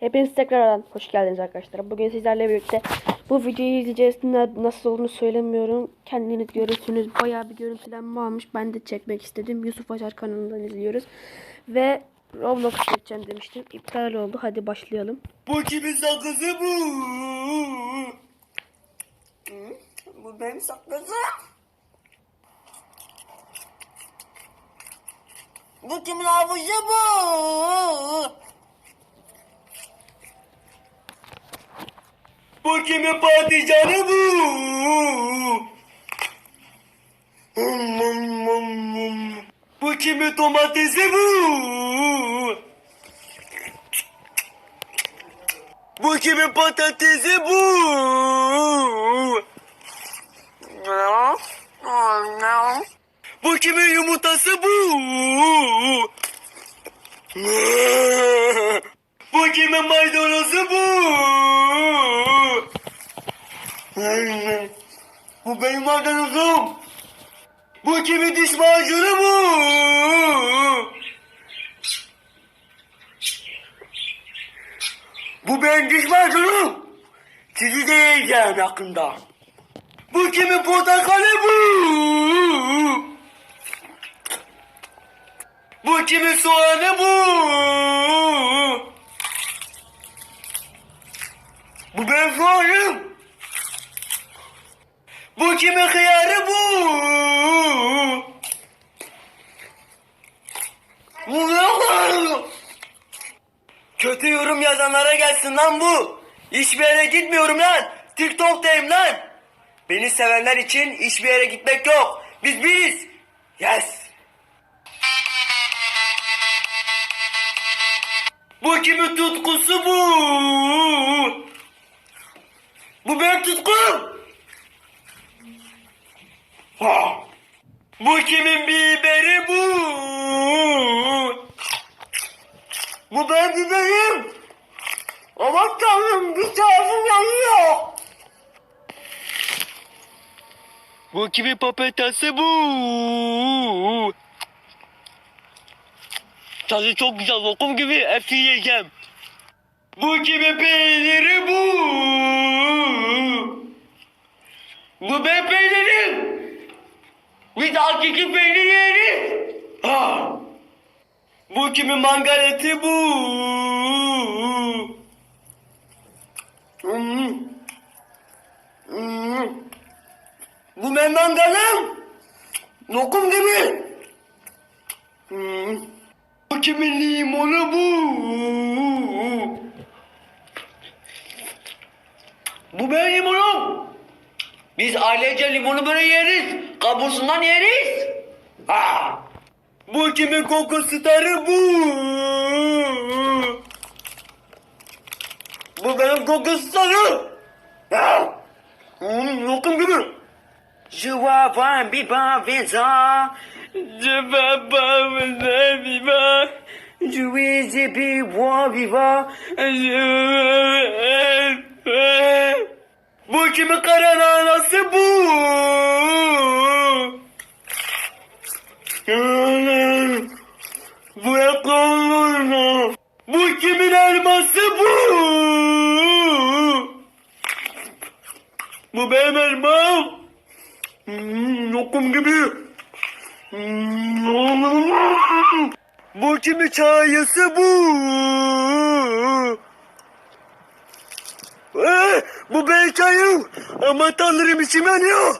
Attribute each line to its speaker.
Speaker 1: Hepiniz tekrardan hoş geldiniz arkadaşlar. Bugün sizlerle birlikte bu videoyu izleyeceğiz. Nasıl olduğunu söylemiyorum. Kendiniz görürsünüz. Bayağı bir görüntülenme almış. Ben de çekmek istedim. Yusuf Acar kanalından izliyoruz. Ve Roblox çekeceğim demiştim. İptal oldu. Hadi başlayalım.
Speaker 2: Bu kimin sakızı bu? Bu benim sakızım. Bu kimin havuzu bu? Bu kimin patlıcanı bu? Bu kimin domatesi bu? Bu kimin patatesi bu? Bu kimin yumurtası bu? Bu kimin maydanozu bu? Bu benim maydanozum. Bu kimin diş macunu bu? Bu benim diş macunum. Sizi de yiyeceğim yakında. Bu kimin portakalı bu? Bu kimin soğanı bu? Bu benim soğanım. Bu kimin hıyarı bu? Bu ne? Kötü yorum yazanlara gelsin lan bu. Hiçbir yere gitmiyorum lan. TikTok'tayım lan. Beni sevenler için hiçbir yere gitmek yok. Biz biz. Yes. Bu kimin tutkusu bu? Bu benim tutkum. Bu kimin biberi bu? Bu benim biberim. Aman tanrım bir tarafım yanıyor. Bu kimin papatası bu? Tadı çok güzel lokum gibi hepsini yiyeceğim. Bu kimin peyniri bu? Bu benim peynirim. Biz hakiki peynir yeriz. Ha. Bu kimin mangal eti bu? Hmm. Hmm. Bu benim mangalım. Lokum gibi. Hmm. Bu kimin limonu bu? Bu benim limonum. Biz ailece limonu böyle yeriz. Kabuğundan yeriz. Ha. Bu kimin koku starı bu? Bu benim koku starı. Ha. Hmm, lokum gibi. Vois pas bir. Je vois pas visa viva. Je vais épée voir viva. Je Bu kimin karananası bu? Bu yakalıyor. Bu kimin elması bu? Bu benim elmam. Lokum gibi. Bu kimin çayısı bu? Bu benim çayım. Ama tanrım içim yanıyor.